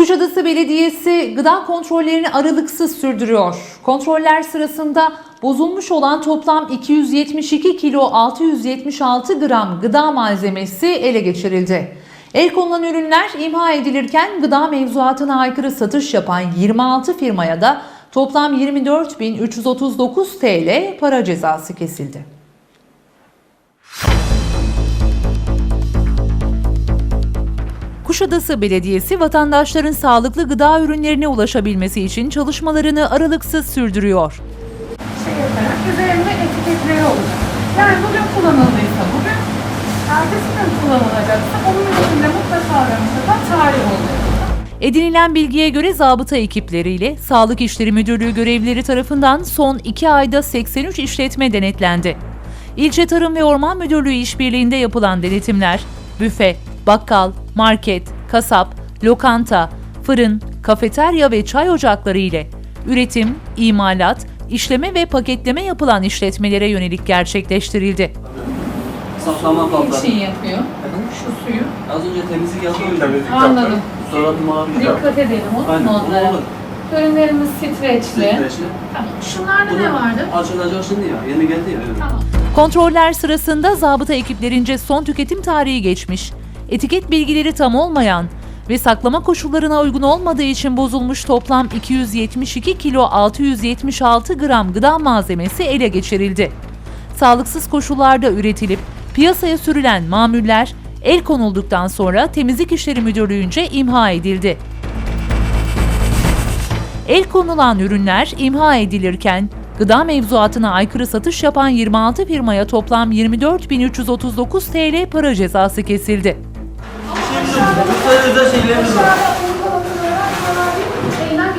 Kuşadası Belediyesi gıda kontrollerini aralıksız sürdürüyor. Kontroller sırasında bozulmuş olan toplam 272 kilo 676 gram gıda malzemesi ele geçirildi. El konulan ürünler imha edilirken gıda mevzuatına aykırı satış yapan 26 firmaya da toplam 24.339 TL para cezası kesildi. Kuşadası Belediyesi vatandaşların sağlıklı gıda ürünlerine ulaşabilmesi için çalışmalarını aralıksız sürdürüyor. şey yaparak üzerinde etiketleri olacak. Yani bugün kullanıldıysa bugün, ertesi gün kullanılacaksa onun üstünde mutlaka mutlaka tarih olacak. Edinilen bilgiye göre zabıta ekipleriyle Sağlık İşleri Müdürlüğü görevlileri tarafından son 2 ayda 83 işletme denetlendi. İlçe Tarım ve Orman Müdürlüğü işbirliğinde yapılan denetimler, büfe, bakkal, market, kasap, lokanta, fırın, kafeterya ve çay ocakları ile üretim, imalat, işleme ve paketleme yapılan işletmelere yönelik gerçekleştirildi. Saklama Bir kapları. şey yapıyor. Şu suyu. Az önce temizlik yapıyor. Temizlik Anladım. yaptım. Sonra mavi. Dikkat edelim olur Aynen, mu olur, onlara? olur. Ürünlerimiz streçli. Streçli. Tamam. Şunlarda ne vardı? Açılacak şimdi ya. Yeni geldi ya. Tamam. Kontroller sırasında zabıta ekiplerince son tüketim tarihi geçmiş, etiket bilgileri tam olmayan ve saklama koşullarına uygun olmadığı için bozulmuş toplam 272 kilo 676 gram gıda malzemesi ele geçirildi. Sağlıksız koşullarda üretilip piyasaya sürülen mamuller el konulduktan sonra Temizlik İşleri Müdürlüğü'nce imha edildi. El konulan ürünler imha edilirken gıda mevzuatına aykırı satış yapan 26 firmaya toplam 24.339 TL para cezası kesildi. Lütfen özel şeylerimiz var.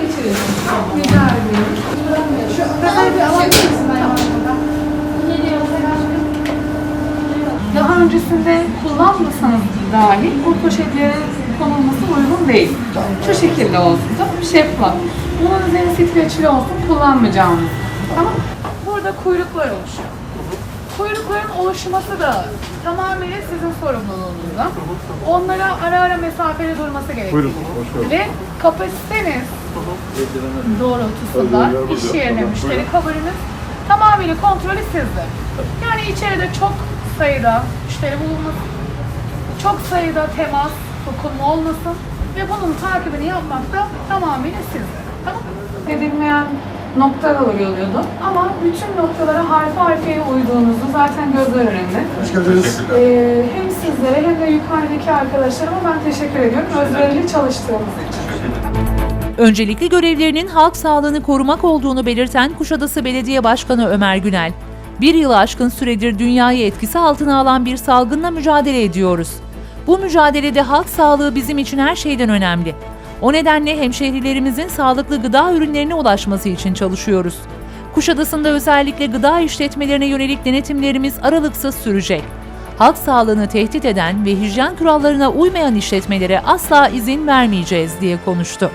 Geçiriyorsun. Rica ediyorum. Şu özel bir alan Daha öncesinde kullanmasanız dahi bu poşetlerin konulması uygun değil. Şu şekilde olsun. Mı? Şeffaf. Bunun üzerine streçli olsun kullanmayacağımız. Mı? Burada kuyruklar oluşuyor. Kuyrukların oluşması da tamamıyla sizin sorumluluğunuzda. Onlara ara ara mesafeli durması gerekiyor. Hoş. Ve kapasiteniz doğrultusunda iş yerine müşteri kabulünüz tamamıyla kontrolü sizde. Yani içeride çok sayıda müşteri bulunmasın, çok sayıda temas, dokunma olmasın ve bunun takibini yapmak da tamamıyla sizde. Tamam mı? Edilmeyen noktalar oluyordu ama bütün noktalara harfi harfiye uyduğunuzu zaten gözler önünde. Hoş geldiniz. Ee, hem sizlere hem de yukarıdaki arkadaşlarıma ben teşekkür ediyorum. Özverili çalıştığımız için. Öncelikli görevlerinin halk sağlığını korumak olduğunu belirten Kuşadası Belediye Başkanı Ömer Günel, bir yılı aşkın süredir dünyayı etkisi altına alan bir salgınla mücadele ediyoruz. Bu mücadelede halk sağlığı bizim için her şeyden önemli. O nedenle hemşehrilerimizin sağlıklı gıda ürünlerine ulaşması için çalışıyoruz. Kuşadası'nda özellikle gıda işletmelerine yönelik denetimlerimiz aralıksız sürecek. Halk sağlığını tehdit eden ve hijyen kurallarına uymayan işletmelere asla izin vermeyeceğiz diye konuştu.